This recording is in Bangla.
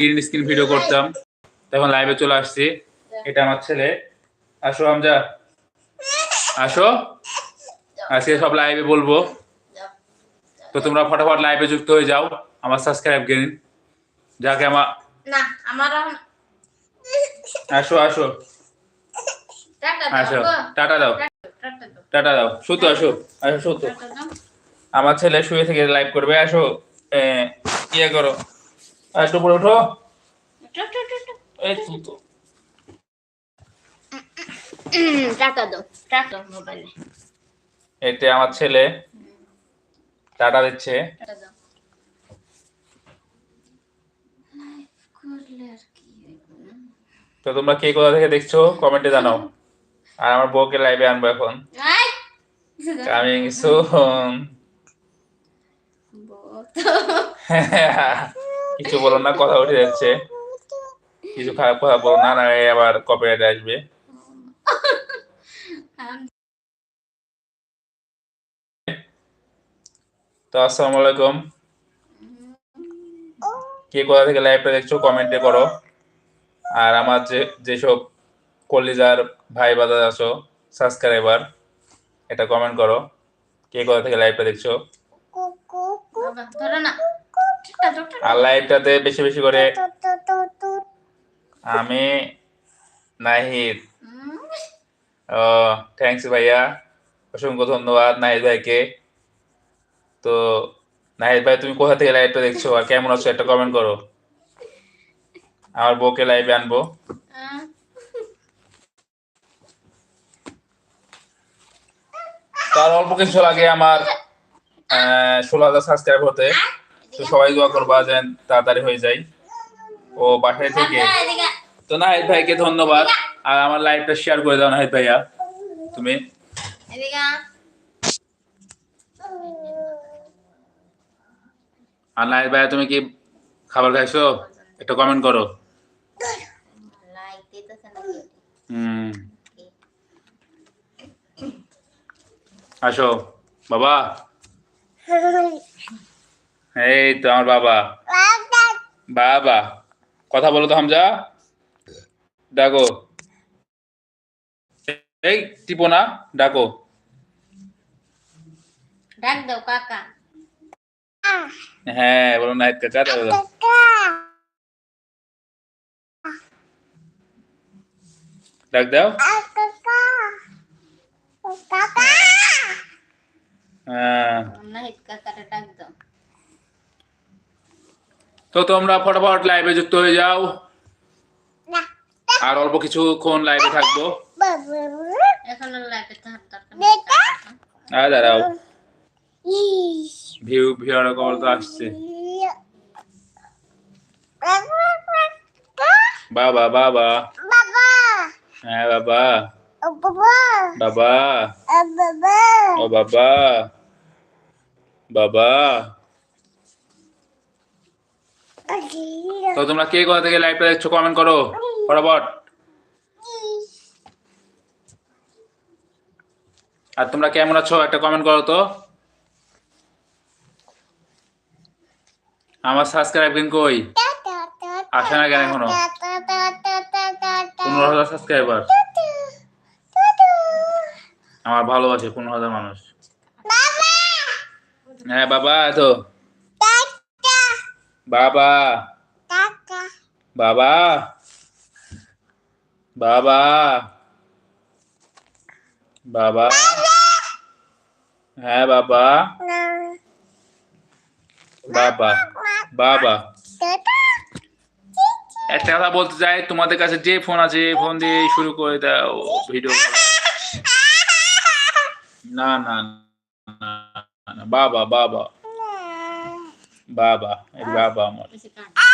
গ্রিন স্ক্রিন ভিডিও করতাম। তখন লাইভে চলে আসছি। এটা আমার ছেলে। আসো আমজা। আসো। আজকে সব লাইভে বলব। তো তোমরা ফটাফট লাইভে যুক্ত হয়ে যাও। আমার সাবস্ক্রাইব গেন যাকে আমার না আমার আসো আসো। আসো। টাটা দাও। টাটা দাও সুতো আসো। আসো সুতো আমার ছেলে শুয়ে থেকে লাইভ করবে। আসো। ইয়ে করো। একটু পরে ওঠো টা। এই সুতো উম, টাকা দাও টাকা মোবাইলে এতে আমার ছেলে টাটা দিচ্ছে? তো তোমরা কে কোথা থেকে দেখছ কমেন্টে জানাও আর আমার বউকে লাইভে আনব এখন! Coming soon. কিছু বলো না, কথা উঠে যাচ্ছে। কিছু খারাপ কথা বলো না না আবার কপিরাইট আসবে। তো আসসালামু আলাইকুম। কে কোথা থেকে লাইভটা দেখছ কমেন্টে করো। আর আমার যে, যেসব কলিজার ভাই বাজার আছো সাবস্ক্রাইবার এটা কমেন্ট করো। কে কোথা থেকে লাইভটা দেখছ? ধরো না। আর লাইভটাতে বেশি বেশি করে আমি নাহিদ। ও থ্যাংকস ভাইয়া। অসংখ্য ধন্যবাদ নাহিদ ভাইকে। তো নাহিদ ভাই তুমি কোথা থেকে লাইভটা দেখছ আর কেমন আছো একটা কমেন্ট করো। আমার বউকে লাইভে আনব। তার অল্প কিছু লাগে আমার ষোলো হাজার সাবস্ক্রাইব হতে। তো সবাই দোয়া করবা যেন তাড়াতাড়ি হয়ে যায়। ও বাসায় থেকে। তো নাহিদ ভাইকে ধন্যবাদ। আর আমার লাইভটা শেয়ার করে দাও নাহিদ ভাইয়া। তুমি। আর নাহিদ ভাইয়া, তুমি কি খাবার খাইছো? একটা কমেন্ট করো। আসো। বাবা। এই তো আমার বাবা। বাবা কথা বলো তো হামজা। ডাকো। এই টিপো না ডাকো। ডাক দাও কাকা। হ্যাঁ বলো নাহিদ কাকা ডাকো দাও। ডাক দাও। হ্যাঁ। কাকাটা ডাক দাও তো তোমরা ফটাফট লাইভে যুক্ত হয়ে যাও। আর অল্প কিছুক্ষণ লাইভে থাকব। দাঁড়াও। ভিউ ভিউর কল তো আসছে। বাবা বাবা। হ্যাঁ বাবা। বাবা। ও বাবা। বাবা। তো তোমরা কে কোথা থেকে লাইভটা দেখছ কমেন্ট করো ফটাফট। আর তোমরা কেমন আছো একটা কমেন্ট করো তো। আমার সাবস্ক্রাইব কিন্তু কই? আসে না কেন এখনও? পনেরো হাজার সাবস্ক্রাইবার আমার ভালোবাসে পনেরো হাজার মানুষ। হ্যাঁ বাবা তো বাবা। বাবা। বাবা। বাবা। হ্যাঁ বাবা। বাবা। বাবা। একটা কথা বলতে চাই তোমাদের কাছে যে ফোন আছে ফোন দিয়ে শুরু করে দাও ভিডিও না না না, না, বাবা বাবা। বাবা এই বাবা আমার বেশি কাঁদো।